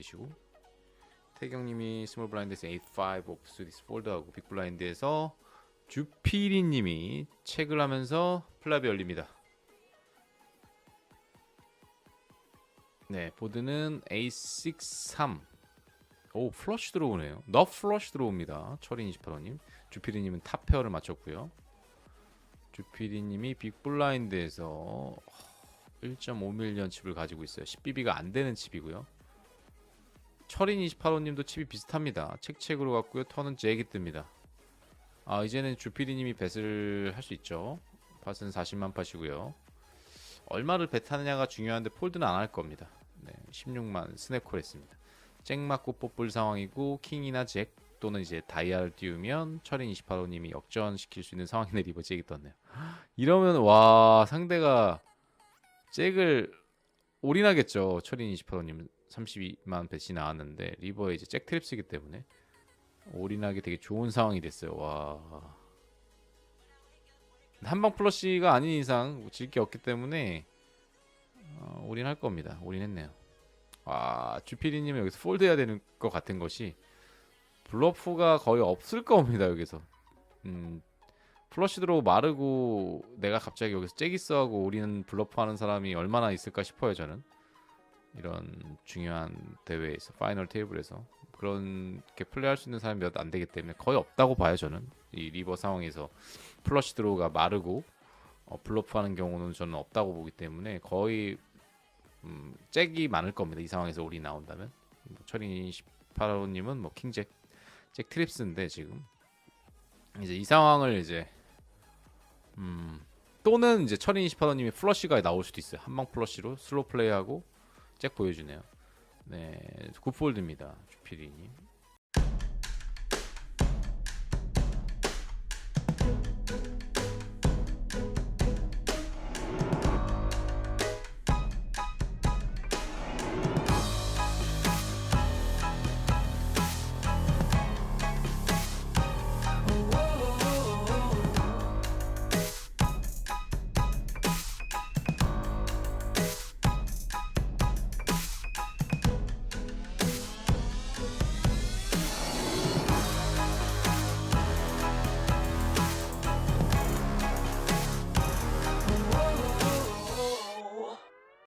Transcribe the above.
내리시고 태경님이 스몰 블라인드에서 8-5 오프스 디스 폴드하고 빅 블라인드에서 주피리님이 체크를 하면서 플랍이 열립니다. 네 보드는 A6-3 오 플러시 들어오네요. 너 플러시 들어옵니다. 철인 28호님 주피리님은 탑 페어를 맞췄고요. 주피리님이 빅 블라인드에서 1.5밀리언 칩을 가지고 있어요. 10BB가 안 되는 칩이고요. 철인 28호님도 칩이 비슷합니다. 책책으로 갔고요. 턴은 잭이 뜹니다. 아 이제는 주피디님이 뱃을 할수 있죠. 팟은 40만 팟이고요. 얼마를 뱃하느냐가 중요한데 폴드는 안 할 겁니다. 네, 16만 스냅콜 했습니다. 잭 맞고 뽑을 상황이고 킹이나 잭 또는 이제 다이아를 띄우면 철인 28호님이 역전시킬 수 있는 상황인데 리버 잭이 떴네요. 이러면 와 상대가 잭을 올인하겠죠. 철인 28호님 32만 배시 나왔는데 리버에 이제 잭 트랩스기 때문에 올인하기 되게 좋은 상황이 됐어요. 와. 한방 플러시가 아닌 이상 질 게 없기 때문에 어, 올인할 겁니다. 올인했네요. 아 주피디님은 여기서 폴드해야 되는 것 같은 것이 블러프가 거의 없을 겁니다. 여기서 음, 플러시 들어오고 마르고 내가 갑자기 여기서 잭이스하고 올인 블러프하는 사람이 얼마나 있을까 싶어요. 저는 이런 중요한 대회에서 파이널 테이블에서. 그렇게 플레이할 수 있는 사람이 몇 안 되기 때문에 거의 없다고 봐요 저는. 이 리버 상황에서 플러시 드로우가 마르고 어, 블러프하는 경우는 저는 없다고 보기 때문에 거의 음, 잭이 많을 겁니다 이 상황에서 올이 나온다면. 뭐 철인 18호님은 뭐 킹잭 잭 트립스인데 지금. 이제 이 상황을 이제 음, 또는 이제 철인 28호님이 플러시가 나올 수도 있어요. 한방 플러시로 슬로 플레이하고 잭 보여주네요. 네, 굿폴드입니다. 주피디님.